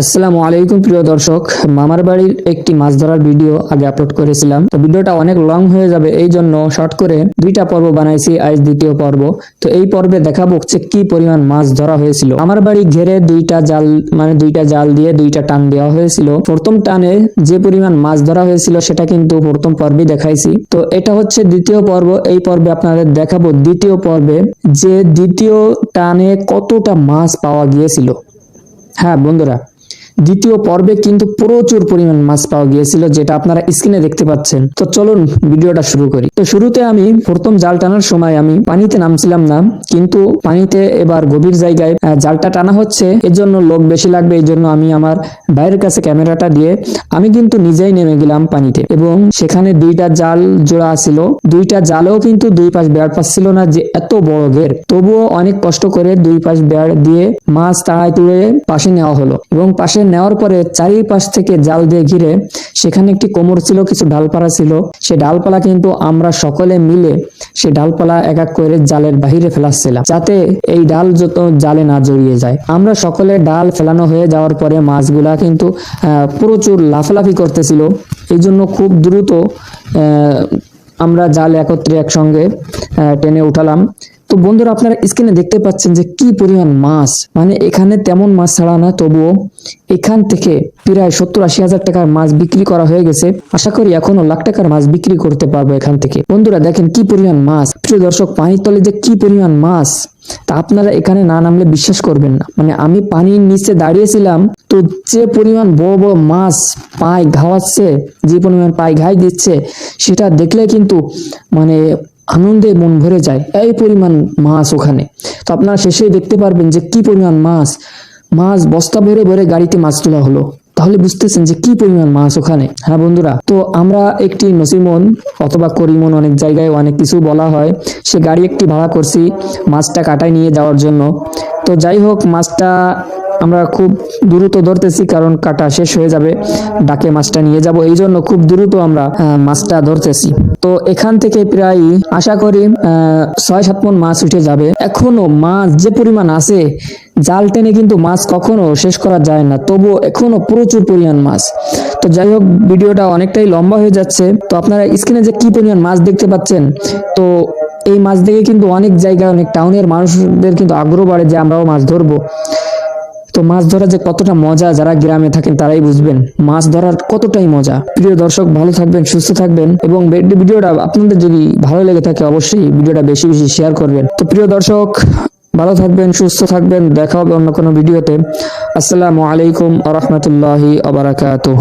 আসসালামু আলাইকুম, প্রিয় দর্শক। মামার বাড়ির একটি মাছ ধরার ভিডিও আগে আপলোড করেছিলাম। তো ভিডিওটা অনেক লং হয়ে যাবে, এই জন্য শর্ট করে দুইটা পর্ব বানাইছি, আজ দ্বিতীয় পর্ব। তো এই পর্বে দেখাবো যে কি পরিমাণ মাছ ধরা হয়েছিল। আমার বাড়ি ঘেরে দুইটা জাল মানে দুইটা জাল দিয়ে দুইটা টান দেওয়া হয়েছিল। প্রথম টানে যে পরিমাণ মাছ ধরা হয়েছিল, সেটা কিন্তু প্রথম পর্বে দেখাইছি। তো এটা হচ্ছে দ্বিতীয় পর্ব। এই পর্বে আপনাদের দেখাবো দ্বিতীয় পর্বে যে দ্বিতীয় টানে কতটা মাছ পাওয়া গিয়েছিল। হ্যাঁ বন্ধুরা দ্বিতীয় পর্বে কিন্তু প্রচুর পরিমাণ মাছ পাওয়া গিয়েছিল, যেটা আপনারা স্ক্রিনে দেখতে পাচ্ছেন। তো চলুন ভিডিওটা শুরু করি। তো শুরুতে আমি প্রথম জাল টানার সময় আমি পানিতে নামছিলাম না, কিন্তু পানিতে এবার গভীর জায়গায় জালটা টানা হচ্ছে। এর জন্য লোক বেশি লাগবে এই জন্য আমি আমার বাইরের কাছে ক্যামেরাটা দিয়ে আমি কিন্তু নিজেই নেমে গেলাম পানিতে। এবং সেখানে দুইটা জাল জোড়া ছিল। দুইটা জালেও কিন্তু দুই পাশ বেড় পাচ্ছিল না, যে এত বড় ঘের। তবুও অনেক কষ্ট করে দুই পাশ বেড় দিয়ে মাছ তাড়াই তুলে পাশে নেওয়া হলো। এবং পাশে নেওয়ার পরে চারিপাশ থেকে জাল দিয়ে ঘিরে, সেখানে একটি কোমর ছিল, কিছু ডালপালা ছিল। সে ডালপালা কিন্তু আমরা সকলে মিলে সে ডালপালা এক এক করে জালের বাহিরে ফেলাচ্ছিলাম, যাতে এই ডাল যত জালে না জড়িয়ে যায়। আমরা সকলে ডাল ফেলানো হয়ে যাওয়ার পরে মাছগুলা কিন্তু প্রচুর লাফালাফি করতেছিল। এই জন্য খুব দ্রুত আমরা জাল একত্রে একসঙ্গে টেনে উঠালাম। তো বন্ধুরা আপনারা স্ক্রিনে দেখতে পাচ্ছেন যে কি পরিমাণ মাছ। মানে এখানে তেমন মাছ ছাড়া না, তবুও এখান থেকে প্রায় সত্তর আশি হাজার টাকার মাছ বিক্রি করা হয়ে গেছে। আশা করি এখনও লাখ টাকার মাছ বিক্রি করতে পারব এখান থেকে। বন্ধুরা দেখেন কি পরিমাণ মাছ। প্রিয় দর্শক, পানির তলে যে কি পরিমাণ মাছ, তা আপনারা এখানে না নামলে বিশ্বাস করবেন না। মানে আমি পানির নিচে দাঁড়িয়েছিলাম, তো যে পরিমাণ বড় বড় মাছ পায়, ঘাওয়াচ্ছে, যে পরিমাণ পায়, ঘাই দিচ্ছে, সেটা দেখলে কিন্তু মানে আনন্দে মন ভরে যায়। এই পরিমাণ মাছ ওখানে। তো আপনারা শেষেই দেখতে পারবেন যে কি পরিমাণ মাছ। মাছ বস্তা ভরে ভরে গাড়িতে মাছ তোলা হলো। তাহলে বুঝতেছেন যে কি পরিমাণ মাছ ওখানে। হ্যাঁ বন্ধুরা, তো আমরা একটি নসিমন অথবা করিমন অনেক জায়গায় অনেক কিছু বলা হয়। সে গাড়ি একটি ভাড়া করছি মাছটা কাটায় নিয়ে যাওয়ার জন্য। তো যাই হোক, মাছটা আমরা খুব দ্রুত ধরতেছি, কারণ কাটা শেষ হয়ে যাবে। ডাকে মাছটা নিয়ে যাব, এই জন্য খুব দ্রুত আমরা মাছটা ধরতেছি। তো এখান থেকে প্রায়, আশা করি ছয় সাত মন মাছ উঠে যাবে। এখনও মাছ যে পরিমাণ আছে, জাল টেনে কিন্তু মাছ কখনো শেষ করা যায় না। তবুও এখনও প্রচুর পরিমাণ মাছ। তো যাই হোক, ভিডিওটা অনেকটাই লম্বা হয়ে যাচ্ছে। তো আপনারা স্ক্রিনে যে কি পরিমাণ মাছ দেখতে পাচ্ছেন, তো এই মাছ দেখে কিন্তু অনেক জায়গায়, অনেক টাউনের মানুষদের কিন্তু আগ্রহ বাড়ে যে আমরাও মাছ ধরবো। তো মাছ ধরা যে কতটা মজা যারা গ্রামে থাকেন তারাই বুঝবেন। মাছ ধরার কতটাই মজা। প্রিয় দর্শক, ভালো থাকবেন, সুস্থ থাকবেন এবং ভিডিওটা আপনাদের যদি ভালো লেগে থাকে অবশ্যই ভিডিওটা বেশি বেশি শেয়ার করবেন। তো প্রিয় দর্শক, ভালো থাকবেন, সুস্থ থাকবেন, দেখা হবে অন্য কোনো ভিডিওতে। আসসালামু আলাইকুম আ রহমতুল্লাহি আবরাকাতুহ